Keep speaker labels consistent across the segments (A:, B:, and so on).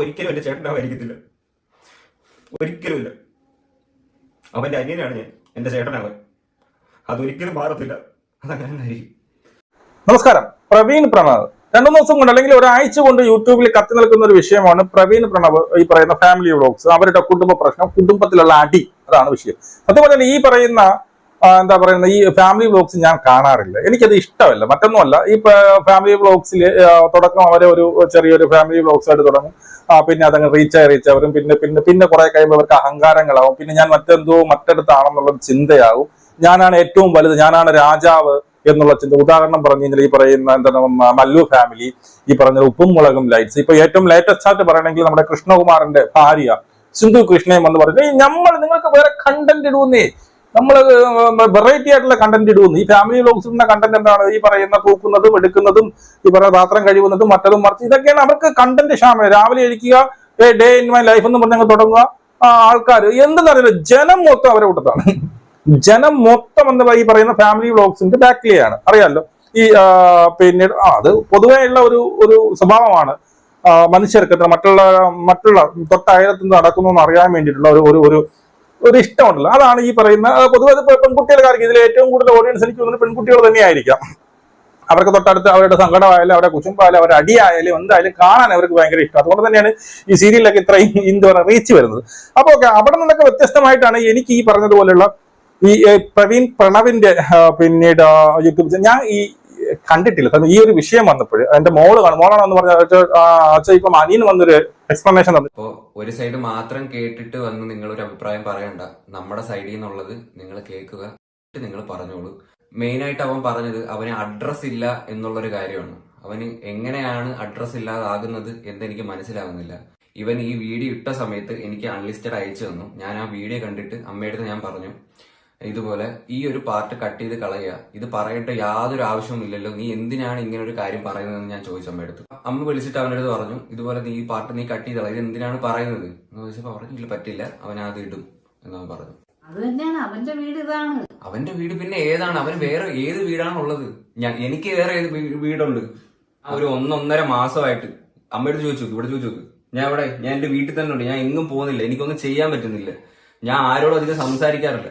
A: ഒരിക്കലും എന്റെ ചേട്ടനാവായിരിക്കത്തില്ല ഒരിക്കലുമില്ല അവന്റെ അനിയനാണ് ഞാൻ. എന്റെ ചേട്ടനാവൻ അതൊരിക്കലും മാറത്തില്ല. അതങ്ങനെ ആയിരിക്കും
B: നമസ്കാരം. പ്രവീൺ പ്രണവ്. രണ്ടു ദിവസം കൊണ്ട് അല്ലെങ്കിൽ ഒരാഴ്ച കൊണ്ട് യൂട്യൂബിൽ കത്തി നിൽക്കുന്ന ഒരു വിഷയമാണ് പ്രവീൺ പ്രണവ് ഈ പറയുന്ന ഫാമിലി വ്ളോഗ്സ് അവരുടെ കുടുംബ പ്രശ്നം കുടുംബത്തിലുള്ള അടി. അതാണ് വിഷയം. അതുപോലെ ഈ പറയുന്ന എന്താ പറയുന്ന ഈ ഫാമിലി വ്ളോഗ്സ് ഞാൻ കാണാറില്ല. എനിക്കത് ഇഷ്ടമല്ല. മറ്റൊന്നുമല്ല ഈ ഫാമിലി വ്ളോഗ്സിൽ തുടക്കം അവരെ ഒരു ചെറിയൊരു ഫാമിലി വ്ളോഗ്സ് ആയിട്ട് തുടങ്ങും. ആ, പിന്നെ അതങ്ങ് റീച്ച് ആയി റീച്ച് അവരും പിന്നെ പിന്നെ പിന്നെ കുറെ കഴിയുമ്പോൾ അവർക്ക് അഹങ്കാരങ്ങളാവും. പിന്നെ ഞാൻ മറ്റെന്തോ മറ്റെടുത്താണെന്നുള്ള ചിന്തയാവും ഞാനാണ് ഏറ്റവും വലുത് ഞാനാണ് രാജാവ് എന്നുള്ള ചിന്ത. ഉദാഹരണം പറഞ്ഞു കഴിഞ്ഞാൽ ഈ പറയുന്ന എന്താണ് മല്ലു ഫാമിലി ഈ പറഞ്ഞ ഉപ്പും മുളകും ലൈറ്റ്സ് ഇപ്പൊ ഏറ്റവും ലേറ്റസ്റ്റ് ആയിട്ട് പറയണമെങ്കിൽ നമ്മുടെ കൃഷ്ണകുമാറിന്റെ ഭാര്യ സിന്ധു കൃഷ്ണയും എന്ന് പറഞ്ഞു നമ്മൾ നിങ്ങൾക്ക് വേറെ കണ്ടന്റ് ഇടുന്നേ. നമ്മൾ വെറൈറ്റി ആയിട്ടുള്ള കണ്ടന്റ് ഇടുന്നു. ഈ ഫാമിലി വ്ലോഗ്സ് ഇടുന്ന കണ്ടന്റ് എന്താണ്? ഈ പറയുന്ന തൂക്കുന്നതും എടുക്കുന്നതും ഈ പറയുന്ന പാത്രം കഴിവുന്നതും മറ്റതും മറിച്ച് ഇതൊക്കെയാണ് അവർക്ക് കണ്ടന്റ് ക്ഷാമം. രാവിലെ ഇരിക്കുക ഡേ ഇൻ മൈ ലൈഫ് എന്ന് പറഞ്ഞങ്ങ് തുടങ്ങുക. ആൾക്കാർ എന്തെന്നറിയില്ല ജനം മൊത്തം അവരെ കൂട്ടത്താണ് ജനം മൊത്തം എന്ന് ഈ പറയുന്ന ഫാമിലി ബ്ലോഗ്സിന്റെ ബാക്കിലെയാണ്. അറിയാമല്ലോ ഈ പിന്നെ അത് പൊതുവെയുള്ള ഒരു ഒരു സ്വഭാവമാണ്. മനുഷ്യർക്ക് മറ്റുള്ള മറ്റുള്ള തൊട്ടയലത്ത് നടക്കുന്നു എന്ന് അറിയാൻ വേണ്ടിയിട്ടുള്ള ഒരു ഒരു ഒരു ഇഷ്ടമുണ്ടല്ലോ. അതാണ് ഈ പറയുന്ന പൊതുവേ പെൺകുട്ടികൾക്കാർക്ക് ഇതിൽ ഏറ്റവും കൂടുതൽ ഓഡിയൻസ് എനിക്ക് തോന്നുന്നത് പെൺകുട്ടികൾ തന്നെയായിരിക്കാം. അവർക്ക് തൊട്ടടുത്ത് അവരുടെ സങ്കടമായാലും അവരുടെ കുശുമ്പായാലും അവരുടെ അടിയായാലും എന്തായാലും കാണാൻ അവർക്ക് ഭയങ്കര ഇഷ്ടം. അതുകൊണ്ട് തന്നെയാണ് ഈ സീരിയലിലൊക്കെ ഇത്രയും എന്താ പറയുക റീച്ച് വരുന്നത്. അപ്പൊ ഓക്കെ അവിടെ നിന്നൊക്കെ വ്യത്യസ്തമായിട്ടാണ് എനിക്ക് ഈ പറഞ്ഞതുപോലെയുള്ള ഈ പ്രവീൺ പ്രണവിന്റെ പിന്നീട് യൂട്യൂബ് ഞാൻ ഈ കണ്ടിട്ടില്ല. കാരണം ഈ ഒരു വിഷയം വന്നപ്പോൾ എന്റെ മോൾ കാണും. മോളാണെന്ന് പറഞ്ഞ ഇപ്പം അനിയന് വന്നൊരു എക്സ്പ്ലനേഷൻ തന്നു.
C: ഒരു സൈഡ് മാത്രം കേട്ടിട്ട് വന്ന് നിങ്ങൾ ഒരു അഭിപ്രായം പറയണ്ട. നമ്മുടെ സൈഡിൽ നിന്നുള്ളത് നിങ്ങൾ കേൾക്കുക നിങ്ങൾ പറഞ്ഞോളൂ. മെയിൻ ആയിട്ട് അവൻ പറഞ്ഞത് അവന് അഡ്രസ് ഇല്ല എന്നുള്ളൊരു കാര്യമാണ്. അവന് എങ്ങനെയാണ് അഡ്രസ് ഇല്ലാതാകുന്നത് എന്ന് എനിക്ക് മനസ്സിലാകുന്നില്ല ഇവൻ ഈ വീഡിയോ ഇട്ട സമയത്ത് എനിക്ക് അൺലിസ്റ്റഡ് അയച്ചു തന്നു. ഞാൻ ആ വീഡിയോ കണ്ടിട്ട് അമ്മയുടെ ഞാൻ പറഞ്ഞു ഇതുപോലെ ഈ ഒരു പാർട്ട് കട്ട് ചെയ്ത് കളയുക. ഇത് പറയേണ്ട യാതൊരു ആവശ്യവും ഇല്ലല്ലോ. നീ എന്തിനാണ് ഇങ്ങനെ ഒരു കാര്യം പറയുന്നതെന്ന് ഞാൻ ചോദിച്ചു അമ്മയടുത്ത് അമ്മ വിളിച്ചിട്ട് അവന്റെ അടുത്ത് പറഞ്ഞു ഇതുപോലെ നീ ഈ പാർട്ട് നീ കട്ട് ചെയ്ത് കളയുക ഇത് എന്തിനാണ് പറയുന്നത്? എന്ന് ചോദിച്ചപ്പോൾ പറഞ്ഞു ഇല്ല പറ്റില്ല. അവൻ അത് ഇടും. എന്നവൻ പറഞ്ഞു
D: അത് തന്നെയാണ്. അവന്റെ വീട് ഇതാണ്.
C: അവന്റെ വീട് പിന്നെ ഏതാണ്? അവന് വേറെ ഏത് വീടാണ് ഉള്ളത്? ഞാൻ എനിക്ക് വേറെ ഏത് വീടുണ്ട്? ഒരു ഒന്നൊന്നര മാസമായിട്ട്. അമ്മയോട് ചോദിച്ചു ഇവിടെ ചോദിച്ചു നോക്ക്. ഞാൻ ഇവിടെ ഞാൻ എന്റെ വീട്ടിൽ തന്നെ ഉണ്ട്. ഞാൻ എങ്ങും പോകുന്നില്ല. എനിക്കൊന്നും ചെയ്യാൻ പറ്റുന്നില്ല. ഞാൻ ആരോടും അധികം സംസാരിക്കാറില്ല.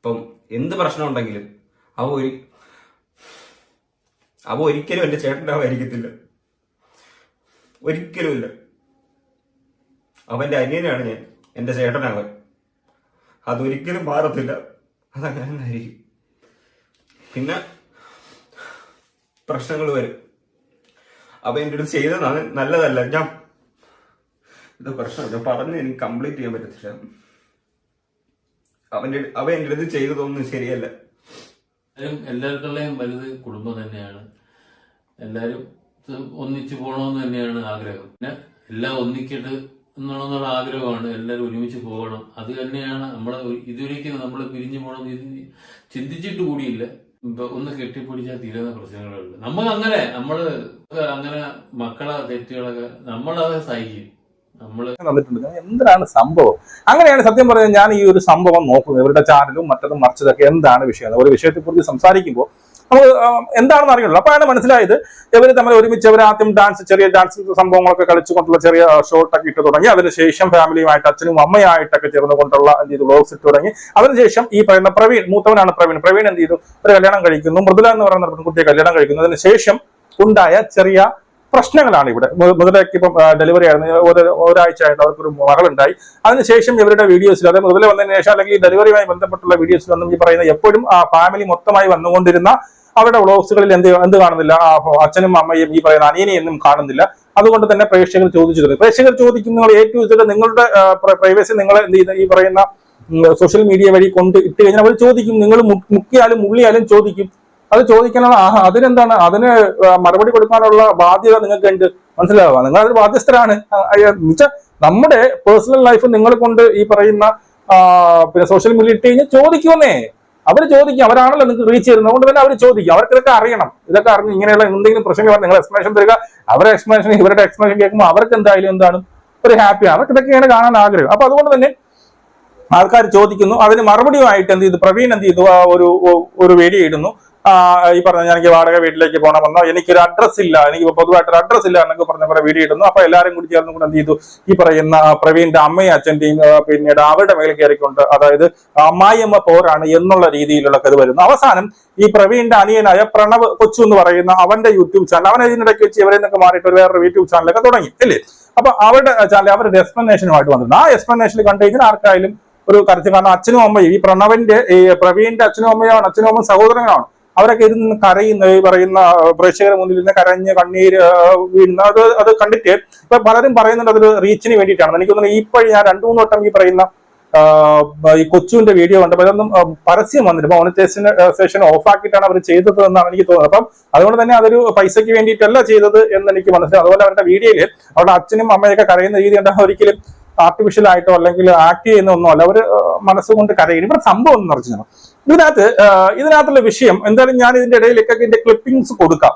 C: ഇപ്പം എന്ത് പ്രശ്നം ഉണ്ടെങ്കിലും അവ ഒരു
A: അവ ഒരിക്കലും എന്റെ ചേട്ടനാവായിരിക്കത്തില്ല ഒരിക്കലുമില്ല അവന്റെ അനിയനാണ് ഞാൻ. എന്റെ ചേട്ടനാവൻ. അതൊരിക്കലും മാറത്തില്ല. അതങ്ങനെ ആയിരിക്കും പിന്നെ പ്രശ്നങ്ങൾ വരും. അപ്പൊ എന്റെ അടുത്ത് ചെയ്തത് നല്ലതല്ല. ഞാൻ ഇത് പ്രശ്നം. ഞാൻ പറഞ്ഞ് എനിക്ക് കംപ്ലീറ്റ് ചെയ്യാൻ പറ്റത്തില്ല. അവന്റെ അവ എന്റെ അടുത്ത് ചെയ്തതൊന്നും ശരിയല്ല.
E: എല്ലാവരും എല്ലാവർക്കുള്ളയും വലുത് കുടുംബം തന്നെയാണ്. എല്ലാരും ഒന്നിച്ചു പോകണമെന്ന് തന്നെയാണ് ആഗ്രഹം. പിന്നെ എല്ലാം ഒന്നിക്കട്ട് എന്നുള്ള ആഗ്രഹമാണ്. എല്ലാവരും ഒരുമിച്ച് പോകണം. അത് തന്നെയാണ് നമ്മളെ ഇതുവരേക്കും നമ്മൾ പിരിഞ്ഞു പോകണം ചിന്തിച്ചിട്ട് കൂടിയില്ല. ഒന്ന് കെട്ടിപ്പിടിച്ചാൽ തീരുന്ന പ്രശ്നങ്ങളുണ്ട് നമ്മൾ അങ്ങനെ നമ്മൾ അങ്ങനെ മക്കളെ തെറ്റുകളൊക്കെ നമ്മളത് സഹിക്കും.
B: ഞാൻ എന്തിനാണ് സംഭവം? അങ്ങനെയാണ് സത്യം പറഞ്ഞാൽ ഞാൻ ഈ ഒരു സംഭവം നോക്കുന്നത്. ഇവരുടെ ചാനലും മറ്റതും മറിച്ചതൊക്കെ എന്താണ് വിഷയം? ഒരു വിഷയത്തെ കുറിച്ച് സംസാരിക്കുമ്പോൾ നമുക്ക് എന്താണെന്ന് അറിയുള്ളൂ. അപ്പോഴാണ് മനസ്സിലായത് ഇവർ തമ്മിൽ ഒരുമിച്ച് അവർ ആദ്യം ഡാൻസ് ചെറിയ ഡാൻസ് സംഭവങ്ങളൊക്കെ കളിച്ചുകൊണ്ടുള്ള ചെറിയ ഷോട്ടൊക്കെ ഇട്ട് തുടങ്ങി. അതിനുശേഷം ഫാമിലിയുമായിട്ട് അച്ഛനും അമ്മയായിട്ടൊക്കെ ചേർന്ന് കൊണ്ടുള്ള എന്ത് ചെയ്തു വ്ലോഗ്സ് ഇട്ട് തുടങ്ങി. അതിനുശേഷം ഈ പറയുന്ന പ്രവീൺ മൂത്തവനാണ് പ്രവീൺ. പ്രവീൺ എന്ത് ചെയ്തു? ഒരു കല്യാണം കഴിക്കുന്നു. മൃദുല എന്ന് പറയുന്ന കുട്ടിയെ കല്യാണം കഴിക്കുന്നു. അതിനുശേഷം ഉണ്ടായ ചെറിയ പ്രശ്നങ്ങളാണ് ഇവിടെ. മുതലേക്ക് ഇപ്പം ഡെലിവറി ആയിരുന്നു. ഒരു ഒരാഴ്ച ആയിട്ട് അവർക്കൊരു മകളുണ്ടായി. അതിനുശേഷം ഇവരുടെ വീഡിയോസിൽ അതായത് മുതലേ വന്നതിന് ശേഷം അല്ലെങ്കിൽ ഡെലിവറിയുമായി ബന്ധപ്പെട്ടുള്ള വീഡിയോസിൽ വീഡിയോസിലൊന്നും ഈ പറയുന്ന എപ്പോഴും ആ ഫാമിലി മൊത്തമായി വന്നുകൊണ്ടിരുന്ന അവരുടെ വ്ളോഗ്സുകളിൽ എന്ത് എന്ത് കാണുന്നില്ല? അച്ഛനും അമ്മയും ഈ പറയുന്ന അനിയനെയൊന്നും കാണുന്നില്ല. അതുകൊണ്ട് തന്നെ പ്രേക്ഷകർ ചോദിച്ചു പ്രേക്ഷകർ ചോദിക്കുന്നവർ ഏറ്റവും ഇതിൽ നിങ്ങളുടെ പ്രൈവസി നിങ്ങൾ എന്ത് ചെയ്യുന്ന ഈ പറയുന്ന സോഷ്യൽ മീഡിയ വഴി കൊണ്ട് ഇട്ട് കഴിഞ്ഞാൽ അവർ ചോദിക്കും. നിങ്ങൾ മുക്കിയാലും ഉള്ളിയാലും ചോദിക്കും. അത് ചോദിക്കാനുള്ള അതിനെന്താണ്? അതിന് മറുപടി കൊടുക്കാനുള്ള ബാധ്യത നിങ്ങൾക്ക് ഉണ്ട് മനസ്സിലാവുക നിങ്ങൾ അതിന് ബാധ്യസ്ഥരാണ് എന്നുവെച്ചാൽ നമ്മുടെ പേഴ്സണൽ ലൈഫ് നിങ്ങൾ കൊണ്ട് ഈ പറയുന്ന പിന്നെ സോഷ്യൽ മീഡിയ ഇട്ട് കഴിഞ്ഞാൽ ചോദിക്കുമെന്നേ. അവർ ചോദിക്കും. അവരാണല്ലോ നിങ്ങൾക്ക് റീച്ച് ചെയ്യുന്നത് അതുകൊണ്ട് തന്നെ അവർ ചോദിക്കും. അവർക്ക് ഇതൊക്കെ അറിയണം. ഇതൊക്കെ അറിഞ്ഞ് ഇങ്ങനെയുള്ള എന്തെങ്കിലും പ്രശ്നങ്ങൾ നിങ്ങൾ എക്സ്പ്ലനേഷൻ തരിക. അവരുടെ എക്സ്പ്ലനേഷൻ ഇവരുടെ എക്സ്പ്ലനേഷൻ കേൾക്കുമ്പോൾ അവർക്ക് എന്തായാലും എന്താണ്? ഒരു ഹാപ്പിയാണ് അവർക്ക് ഇതൊക്കെയാണ് കാണാൻ ആഗ്രഹം. അപ്പൊ അതുകൊണ്ട് തന്നെ ആൾക്കാർ ചോദിക്കുന്നു. അതിന് മറുപടിയുമായിട്ട് എന്ത് ചെയ്തു? പ്രവീൺ എന്ത് ചെയ്തു? ഒരു ഒരു വീഡിയോ ഇടുന്നു. ഈ പറഞ്ഞ എനിക്ക് വാടക വീട്ടിലേക്ക് പോകണമെന്നോ എനിക്കൊരു അഡ്രസ് ഇല്ല എനിക്ക് പൊതുവായിട്ടൊരു അഡ്രസ് ഇല്ല എന്നൊക്കെ പറഞ്ഞ പോലെ വീഡിയോ ഇടുന്നു. അപ്പൊ എല്ലാവരും കൂടി ചേർന്ന് കൂടെ എന്ത് ചെയ്തു? ഈ പറയുന്ന പ്രവീണിന്റെ അമ്മയും അച്ഛന്റെയും ആ, പിന്നീട് അവരുടെ മേൽ കയറിക്കൊണ്ട് അതായത് അമ്മായിയമ്മ പോരാണ് എന്നുള്ള രീതിയിലുള്ള കഥ വരുന്നു. അവസാനം ഈ പ്രവീണിന്റെ അനിയനായ പ്രണവ് കൊച്ചു എന്ന് പറയുന്ന അവന്റെ യൂട്യൂബ് ചാനൽ അവൻ ഇതിനിടയ്ക്ക് വെച്ച് ഇവരെ നിന്നൊക്കെ മാറിയിട്ട് വേറൊരു യൂട്യൂബ് ചാനലൊക്കെ തുടങ്ങി അല്ലേ? അപ്പൊ അവരുടെ ചാനൽ അവരുടെ എക്സ്പ്ലനേഷനുമായിട്ട് വന്നിട്ടുണ്ട്. ആ എക്സ്പ്ലനേഷൻ കണ്ടു കഴിഞ്ഞാൽ ആർക്കായാലും ഒരു കരച്ചിൽ കാരണം അച്ഛനും അമ്മയും ഈ പ്രണവിന്റെ ഈ പ്രവീണിന്റെ അച്ഛനും അമ്മയാണ് അച്ഛനും അമ്മ സഹോദരങ്ങളാണ്. അവരൊക്കെ ഇരുന്ന് കരയുന്ന ഈ പറയുന്ന പ്രേക്ഷകരുടെ മുന്നിൽ നിന്ന് കരഞ്ഞ് കണ്ണീര് വീഴുന്ന അത് അത് കണ്ടിട്ട് ഇപ്പൊ പലരും പറയുന്നുണ്ട് അതൊരു റീച്ചിന് വേണ്ടിയിട്ടാണ്. എനിക്ക് തോന്നുന്നു ഇപ്പോഴും ഞാൻ രണ്ടു മൂന്ന് വട്ടം ഈ പറയുന്ന ഈ കൊച്ചുവിന്റെ വീഡിയോ കണ്ടപ്പോൾ അതൊന്നും പരസ്യം വന്നിട്ട് മോണിറ്റൈസേഷൻ സെഷൻ ഓഫ് ആക്കിയിട്ടാണ് അവർ ചെയ്തത് എന്നാണ് എനിക്ക് തോന്നുന്നത്. അപ്പം അതുകൊണ്ട് തന്നെ അതൊരു പൈസയ്ക്ക് വേണ്ടിയിട്ടല്ല ചെയ്തത് എന്ന് എനിക്ക് മനസ്സിലായി. അതുപോലെ അവരുടെ വീഡിയോയിൽ അവരുടെ അച്ഛനും അമ്മയൊക്കെ കരയുന്ന രീതി കണ്ടാൽ ഒരിക്കലും ആർട്ടിഫിഷ്യൽ ആയിട്ടോ അല്ലെങ്കിൽ ആക്ട് ചെയ്യുന്ന ഒന്നും അല്ല. അവർ മനസ്സുകൊണ്ട് കരയും ഇവിടെ സംഭവം എന്ന് പറഞ്ഞു ഇതിനകത്ത് ഇതിനകത്തുള്ള വിഷയം എന്തായാലും ഞാൻ ഇതിന്റെ ഇടയിലേക്ക് ഇതിന്റെ ക്ലിപ്പിംഗ്സ് കൊടുക്കാം.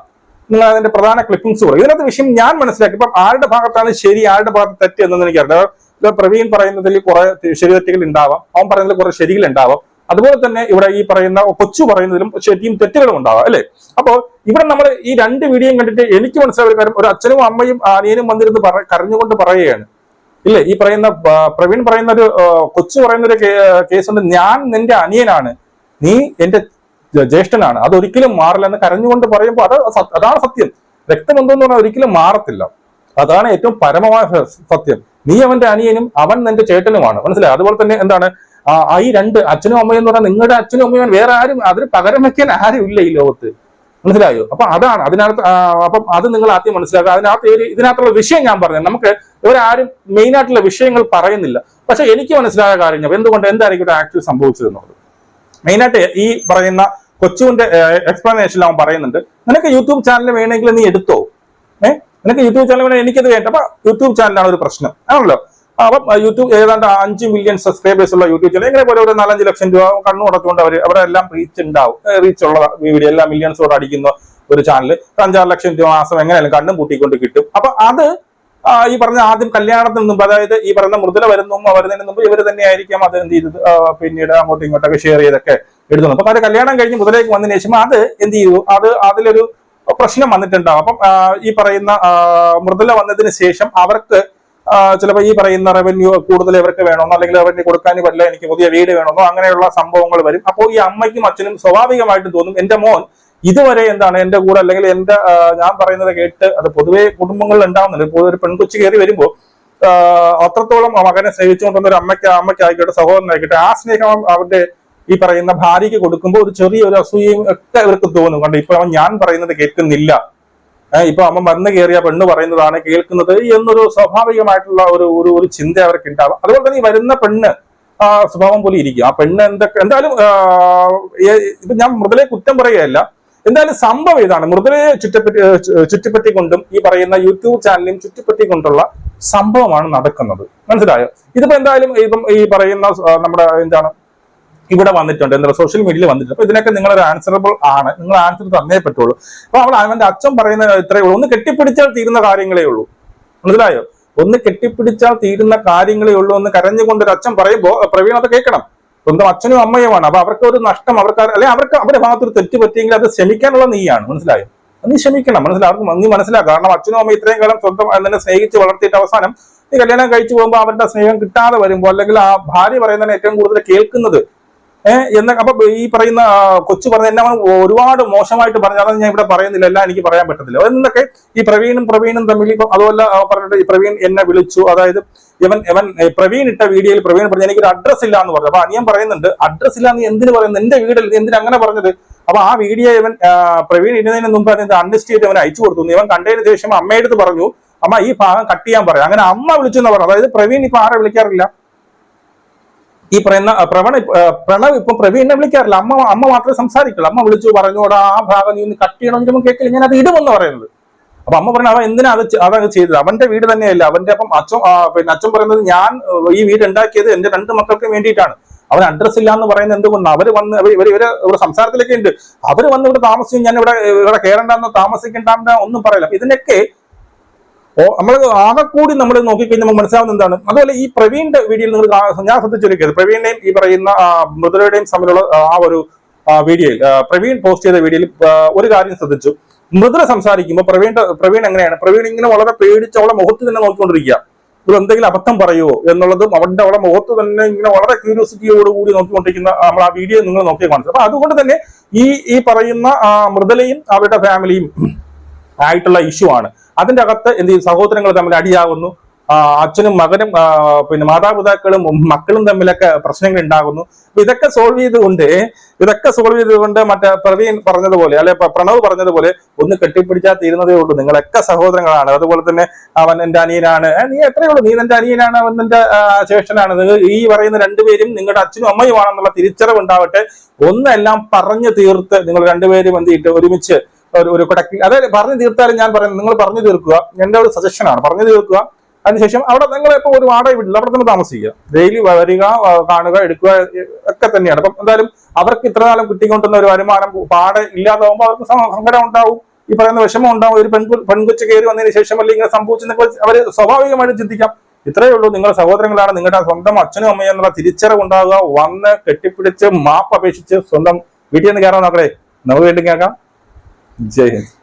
B: നിങ്ങൾ അതിന്റെ പ്രധാന ക്ലിപ്പിംഗ്സ് കൊടുക്കും ഇതിനകത്ത് വിഷയം ഞാൻ മനസ്സിലാക്കി. ഇപ്പം ആരുടെ ഭാഗത്താണ് ശരി ആരുടെ ഭാഗത്ത് തെറ്റ് എന്നൊന്നും എനിക്കറിയാം ഇത് പ്രവീൺ പറയുന്നതിൽ കുറെ ശരി തെറ്റുകൾ ഉണ്ടാവാം. അവൻ പറയുന്നതിൽ കുറെ ശരികൾ ഉണ്ടാവാം. അതുപോലെ തന്നെ ഇവിടെ ഈ പറയുന്ന കൊച്ചു പറയുന്നതിലും ശരിയും തെറ്റുകളും ഉണ്ടാവാം അല്ലെ? അപ്പോ ഇവിടെ നമ്മൾ ഈ രണ്ട് വീഡിയോയും കണ്ടിട്ട് എനിക്ക് മനസ്സിലായ ഒരു കാര്യം. ഒരു അച്ഛനും അമ്മയും അനിയനും വന്നിരുന്ന് പറ കരഞ്ഞുകൊണ്ട് പറയുകയാണ്. ഇല്ലേ? ഈ പറയുന്ന പ്രവീൺ പറയുന്ന ഒരു കൊച്ചു പറയുന്ന ഒരു കേസുണ്ട്. ഞാൻ നിന്റെ അനിയനാണ്. നീ എന്റെ ജ്യേഷ്ഠനാണ്. അതൊരിക്കലും മാറില്ല എന്ന് കരഞ്ഞുകൊണ്ട് പറയുമ്പോൾ അത് അതാണ് സത്യം. രക്തബന്ധം എന്ന് പറഞ്ഞാൽ ഒരിക്കലും മാറത്തില്ല. അതാണ് ഏറ്റവും പരമമായ സത്യം. നീ അവന്റെ അനിയനും അവൻ നിന്റെ ചേട്ടനുമാണ്. മനസ്സിലായി? അതുപോലെ തന്നെ എന്താണ്? ആ ഈ രണ്ട് അച്ഛനും അമ്മയും എന്ന് പറഞ്ഞാൽ നിങ്ങളുടെ അച്ഛനും അമ്മയും വേറെ ആരും അതിന് പകരം വെക്കാൻ ആരും ഇല്ല ഈ ലോകത്ത്. മനസ്സിലായോ? അപ്പൊ അതാണ് അതിനകത്ത് അപ്പം അത് നിങ്ങൾ ആദ്യം മനസ്സിലാക്കുക. അതിനകത്ത് ഒരു ഇതിനകത്തുള്ള വിഷയം ഞാൻ പറഞ്ഞു നമുക്ക് ഇവരാരും മെയിൻ ആയിട്ടുള്ള വിഷയങ്ങൾ പറയുന്നില്ല. പക്ഷെ എനിക്ക് മനസ്സിലായ കാര്യം എന്തുകൊണ്ട് എന്തായിരിക്കും ആക്ച്വലി സംഭവിച്ചതെന്നുള്ളത് മെയിനായിട്ട് ഈ പറയുന്ന കൊച്ചുവിന്റെ എക്സ്പ്ലനേഷനിൽ അവൻ പറയുന്നുണ്ട്. നിനക്ക് യൂട്യൂബ് ചാനൽ വേണമെങ്കിൽ നീ എടുത്തോ? ഏഹ് നിനക്ക് യൂട്യൂബ് ചാനൽ വേണമെങ്കിൽ എനിക്കത് വേണ്ട. അപ്പൊ യൂട്യൂബ് ചാനലാണ് ഒരു പ്രശ്നം. ആണല്ലോ? അപ്പം യൂട്യൂബ് ഏതാണ്ട് അഞ്ച് മില്യൺ സബ്സ്ക്രൈബേഴ്സ് ഉള്ള യൂട്യൂബ് ചാനൽ എങ്ങനെ പോലെ ഒരു നാലഞ്ച് ലക്ഷം രൂപ കണ്ണു അടച്ചുകൊണ്ട് അവർ അവിടെ എല്ലാം റീച്ച് ഉണ്ടാവും. റീച്ച് ഉള്ള വീഡിയോ എല്ലാ മില്യൺസോട് അടിക്കുന്ന ഒരു ചാനൽ അഞ്ചാറ് ലക്ഷം രൂപ മാസം എങ്ങനെയാലും കണ്ണും പൂട്ടിക്കൊണ്ട് കിട്ടും. അപ്പൊ അത് ഈ പറഞ്ഞ ആദ്യം കല്യാണത്തിന് മുമ്പ് അതായത് ഈ പറഞ്ഞ മൃദുല വരുന്നു വരുന്നതിന് മുമ്പ് ഇവർ തന്നെയായിരിക്കാം അത് എന്ത് ചെയ്തത്? പിന്നീട് അങ്ങോട്ടും ഇങ്ങോട്ടൊക്കെ ഷെയർ ചെയ്തൊക്കെ എടുക്കുന്നു അപ്പൊ അത് കല്യാണം കഴിഞ്ഞ് മുതലേക്ക് വന്നതിന് ശേഷം അത് എന്ത് ചെയ്തു? അത് അതിലൊരു പ്രശ്നം വന്നിട്ടുണ്ടാവും. അപ്പം ഈ പറയുന്ന മൃദുല വന്നതിന് ശേഷം അവർക്ക് ചിലപ്പോൾ ഈ പറയുന്ന റവന്യൂ കൂടുതൽ ഇവർക്ക് വേണമെന്നോ അല്ലെങ്കിൽ റവന്യൂ കൊടുക്കാൻ പറ്റില്ല എനിക്ക് പുതിയ വീട് വേണമെന്നോ അങ്ങനെയുള്ള സംഭവങ്ങൾ വരും. അപ്പോൾ ഈ അമ്മയ്ക്കും അച്ഛനും സ്വാഭാവികമായിട്ട് തോന്നും എന്റെ മോൻ ഇതുവരെ എന്താണ് എന്റെ കൂടെ അല്ലെങ്കിൽ എന്റെ ഞാൻ പറയുന്നത് കേട്ട് അത് പൊതുവെ കുടുംബങ്ങളിൽ ഉണ്ടാവുന്നുണ്ട്. ഇപ്പോൾ ഒരു പെൺകൊച്ചു കയറി വരുമ്പോൾ അത്രത്തോളം മകനെ സ്നേഹിച്ചുകൊണ്ടുവന്ന ഒരു അമ്മയ്ക്ക് അമ്മയ്ക്കായിക്കോട്ടെ സഹോദരനായിക്കോട്ടെ ആ സ്നേഹം അവരുടെ ഈ പറയുന്ന ഭാര്യയ്ക്ക് കൊടുക്കുമ്പോൾ ഒരു ചെറിയ ഒരു അസൂയയും ഒക്കെ ഇവർക്ക് തോന്നും. കണ്ട്? ഇപ്പൊ അവൻ ഞാൻ പറയുന്നത് കേൾക്കുന്നില്ല. ഇപ്പൊ അമ്മ മരുന്ന് കയറിയ പെണ്ണ് പറയുന്നതാണ് കേൾക്കുന്നത് എന്നൊരു സ്വാഭാവികമായിട്ടുള്ള ഒരു ഒരു ഒരു ചിന്ത അവർക്ക് ഉണ്ടാവും. അതുപോലെ തന്നെ ഈ വരുന്ന പെണ്ണ് ആ സ്വഭാവം പോലെ ഇരിക്കും. ആ പെണ്ണ് എന്തൊക്കെ എന്തായാലും ഇപ്പൊ ഞാൻ മൃദുലയെ കുറ്റം പറയുകയല്ല. എന്തായാലും സംഭവം ഇതാണ്. മൃദുലയെ ചുറ്റപ്പറ്റി ചുറ്റിപ്പറ്റിക്കൊണ്ടും ഈ പറയുന്ന യൂട്യൂബ് ചാനലിനും ചുറ്റിപ്പറ്റിക്കൊണ്ടുള്ള സംഭവമാണ് നടക്കുന്നത്. മനസ്സിലായോ? ഇതിപ്പോ എന്തായാലും ഇപ്പം ഈ പറയുന്ന നമ്മുടെ എന്താണ് ഇവിടെ വന്നിട്ടുണ്ട്. എന്താ സോഷ്യൽ മീഡിയയിൽ വന്നിട്ടുണ്ട്. അപ്പൊ ഇതിനൊക്കെ നിങ്ങളൊരു ആൻസറബിൾ ആണ്. നിങ്ങൾ ആൻസർ തന്നേ പറ്റുള്ളൂ. അപ്പൊ അവൾ അവന്റെ അച്ഛൻ പറയുന്ന ഇത്രയേ ഉള്ളൂ. ഒന്ന് കെട്ടിപ്പിടിച്ചാൽ തീരുന്ന കാര്യങ്ങളേ ഉള്ളൂ. മനസ്സിലായോ? ഒന്ന് കെട്ടിപ്പിടിച്ചാൽ തീരുന്ന കാര്യങ്ങളേ ഉള്ളൂ എന്ന് കരഞ്ഞുകൊണ്ട് ഒരു അച്ഛൻ പറയുമ്പോ പ്രവീൺ അത് കേൾക്കണം. സ്വന്തം അച്ഛനും അമ്മയുമാണ് അപ്പൊ അവർക്ക് ഒരു നഷ്ടം അവർക്ക് അല്ലെ അവർക്ക് അവരുടെ ഭാഗത്തൊരു തെറ്റ് പറ്റിയെങ്കിൽ അത് ക്ഷമിക്കാനുള്ള നീയാണ്. മനസ്സിലായോ? നീ ക്ഷമിക്കണം. മനസ്സിലാവും നീ മനസ്സിലാക്കുക കാരണം അച്ഛനും അമ്മ ഇത്രയും കാലം സ്വന്തം നിന്നെ സ്നേഹിച്ച് വളർത്തിയിട്ട് അവസാനം നീ കല്യാണം കഴിച്ചു പോകുമ്പോൾ അവരുടെ സ്നേഹം കിട്ടാതെ വരുമ്പോൾ അല്ലെങ്കിൽ ആ ഭാര്യ പറയുന്നതിന് ഏറ്റവും കൂടുതൽ കേൾക്കുന്നത് എന്ന അപ്പൊ ഈ പറയുന്ന കൊച്ചു പറഞ്ഞ എന്നെ ഒരുപാട് മോശമായിട്ട് പറഞ്ഞു അതൊന്നും ഞാൻ ഇവിടെ പറയുന്നില്ല എല്ലാം എനിക്ക് പറയാൻ പറ്റത്തില്ല. എന്നൊക്കെ ഈ പ്രവീണും പ്രവീണും തമ്മിൽ ഇപ്പൊ അതുപോലെ പറഞ്ഞിട്ട് ഈ പ്രവീൺ എന്നെ വിളിച്ചു. അതായത് ഇവൻ ഇവൻ പ്രവീൺ ഇട്ട വീഡിയോയിൽ പ്രവീൺ പറഞ്ഞു എനിക്കൊരു അഡ്രസ് ഇല്ല എന്ന് പറഞ്ഞു. അപ്പൊ അനിയൻ പറയുന്നുണ്ട് അഡ്രസ് ഇല്ല എന്ന് എന്തിനു പറയുന്നത് എന്റെ വീടിൽ നീ എന്തിനു അങ്ങനെ പറഞ്ഞത്? അപ്പൊ ആ വീഡിയോ ഇവൻ പ്രവീൺ ഇടുന്നതിന് മുമ്പ് അതിന്റെ അൺലിസ്റ്റ് അവൻ അയച്ചു കൊടുത്തു. ഇവൻ കണ്ടതിന് ശേഷം അമ്മയുടെ അടുത്ത് പറഞ്ഞു അമ്മ ഈ ഭാഗം കട്ട് ചെയ്യാൻ പറയാം അങ്ങനെ അമ്മ വിളിച്ചു എന്ന് പറഞ്ഞു. അതായത് പ്രവീൺ ഇപ്പൊ ആരെ വിളിക്കാറില്ല? ഈ പ്രണ പ്രവണ പ്രണവ് ഇപ്പൊ പ്രവീണിനെ വിളിക്കാറില്ല. അമ്മ അമ്മ മാത്രമേ സംസാരിക്കുള്ളൂ. അമ്മ വിളിച്ചു പറഞ്ഞോടാ ആ ഭാഗം നീ ഒന്ന് കട്ട് ചെയ്യണമെങ്കിലും കേൾക്കില്ല ഞാൻ അത് ഇടുമെന്ന് പറയുന്നത്. അപ്പൊ അമ്മ പറഞ്ഞു അവൻ എന്തിനാ അത് അതങ്ങ് ചെയ്തത്? അവന്റെ വീട് തന്നെയല്ല. അവന്റെ അപ്പം അച്ഛൻ പിന്നെ അച്ഛൻ പറയുന്നത് ഞാൻ ഈ വീട് ഉണ്ടാക്കിയത് എന്റെ രണ്ട് മക്കൾക്ക് വേണ്ടിയിട്ടാണ്. അവൻ അഡ്രസ് ഇല്ല എന്ന് പറയുന്നത് എന്തുകൊണ്ട്? അവർ വന്ന് ഇവർ ഇവർ ഇവിടെ സംസാരത്തിലൊക്കെ ഉണ്ട്. അവർ വന്ന് ഇവിടെ താമസിക്കും ഞാൻ ഇവിടെ ഇവിടെ കയറണ്ടെന്നോ താമസിക്കണ്ടെന്നോ ഒന്നും പറയില്ല. അപ്പൊ ഇതിനൊക്കെ ഓ നമ്മൾ ആകെ കൂടി നമ്മൾ നോക്കിക്കഴിഞ്ഞാൽ നമുക്ക് മനസ്സിലാവുന്ന എന്താണ്? അതുപോലെ ഈ പ്രവീണിന്റെ വീഡിയോയിൽ നിങ്ങൾ ഞാൻ ശ്രദ്ധിച്ചൊരു കേസ് പ്രവീണിനെയും ഈ പറയുന്ന മൃദുലയുടെയും തമ്മിലുള്ള ആ ഒരു വീഡിയോയിൽ പ്രവീൺ പോസ്റ്റ് ചെയ്ത വീഡിയോയിൽ ഒരു കാര്യം ശ്രദ്ധിച്ചു. മൃദുല സംസാരിക്കുമ്പോൾ പ്രവീൺ പ്രവീൺ എങ്ങനെയാണ്? പ്രവീൺ ഇങ്ങനെ വളരെ പേടിച്ച് അവളെ മുഖത്ത് തന്നെ നോക്കിക്കൊണ്ടിരിക്കുക ഇത് എന്തെങ്കിലും അബദ്ധം പറയുമോ എന്നുള്ളതും അവളുടെ അവളെ മുഖത്ത് തന്നെ ഇങ്ങനെ വളരെ ക്യൂരിയോസിറ്റിയോട് കൂടി നോക്കിക്കൊണ്ടിരിക്കുന്ന നമ്മൾ ആ വീഡിയോ നിങ്ങൾ നോക്കി കാണിച്ചു അപ്പൊ അതുകൊണ്ട് തന്നെ ഈ ഈ പറയുന്ന മൃദുലയും അവരുടെ ഫാമിലിയും ആയിട്ടുള്ള ഇഷ്യൂ ആണ്. അതിന്റെ അകത്ത് എന്ത് ചെയ്യും? സഹോദരങ്ങൾ തമ്മിൽ അടിയാകുന്നു. അച്ഛനും മകനും പിന്നെ മാതാപിതാക്കളും മക്കളും തമ്മിലൊക്കെ പ്രശ്നങ്ങൾ ഉണ്ടാകുന്നു. ഇതൊക്കെ സോൾവ് ചെയ്തുകൊണ്ട് ഇതൊക്കെ സോൾവ് ചെയ്തുകൊണ്ട് മറ്റേ പ്രവീൺ പറഞ്ഞതുപോലെ അല്ലെ പ്രണവ് പറഞ്ഞതുപോലെ ഒന്ന് കെട്ടിപ്പിടിച്ചാൽ തീരുന്നതേ ഉള്ളൂ. നിങ്ങളൊക്കെ സഹോദരങ്ങളാണ്. അതുപോലെ തന്നെ അവൻ എന്റെ അനിയനാണ്. നീ എത്രയേ ഉള്ളൂ? നീ നിന്റെ അനിയനാണ് അവൻ നിന്റെ ശേഷനാണ് നിങ്ങൾ ഈ പറയുന്ന രണ്ടുപേരും നിങ്ങളുടെ അച്ഛനും അമ്മയുമാണെന്നുള്ള തിരിച്ചറിവ് ഉണ്ടാവട്ടെ. ഒന്നെല്ലാം പറഞ്ഞു തീർത്ത് നിങ്ങൾ രണ്ടുപേരും എന്ത് ചെയ്തിട്ട് ഒരുമിച്ച് ഒരു ഒരു കൊടക്കി അതായത് പറഞ്ഞു തീർത്താലും ഞാൻ പറയുന്നത് നിങ്ങൾ പറഞ്ഞു തീർക്കുക. എന്റെ ഒരു സജഷനാണ് പറഞ്ഞു തീർക്കുക. അതിനുശേഷം അവിടെ നിങ്ങൾ ഇപ്പോൾ ഒരു വാടക വീട്ടിൽ അവിടെ തന്നെ താമസിക്കുക. ഡെയിലി വരിക കാണുക എടുക്കുക ഒക്കെ തന്നെയാണ്. അപ്പം എന്തായാലും അവർക്ക് ഇത്ര കാലം കിട്ടിക്കൊണ്ടുന്ന ഒരു വരുമാനം പാടെ ഇല്ലാതാവുമ്പോൾ അവർക്ക് സങ്കടം ഉണ്ടാവും. ഈ പറയുന്ന വിഷമം ഉണ്ടാവും. ഒരു പെൺകു പെൺകുച്ച കയറി വന്നതിന് ശേഷം അല്ലെങ്കിൽ ഇങ്ങനെ സംഭവിച്ചെന്നൊക്കെ അവർ സ്വാഭാവികമായിട്ട് ചിന്തിക്കാം. ഇത്രയേ ഉള്ളൂ നിങ്ങളുടെ സഹോദരങ്ങളാണ്. നിങ്ങളുടെ സ്വന്തം അച്ഛനും അമ്മയും എന്നുള്ള തിരിച്ചറിവ് ഉണ്ടാവുക. വന്ന് കെട്ടിപ്പിടിച്ച് മാപ്പ് അപേക്ഷിച്ച് സ്വന്തം വീട്ടിൽ നിന്ന് കയറാൻ നോക്കണേ. നമുക്ക് വീണ്ടും കേൾക്കാം. जय हिंद।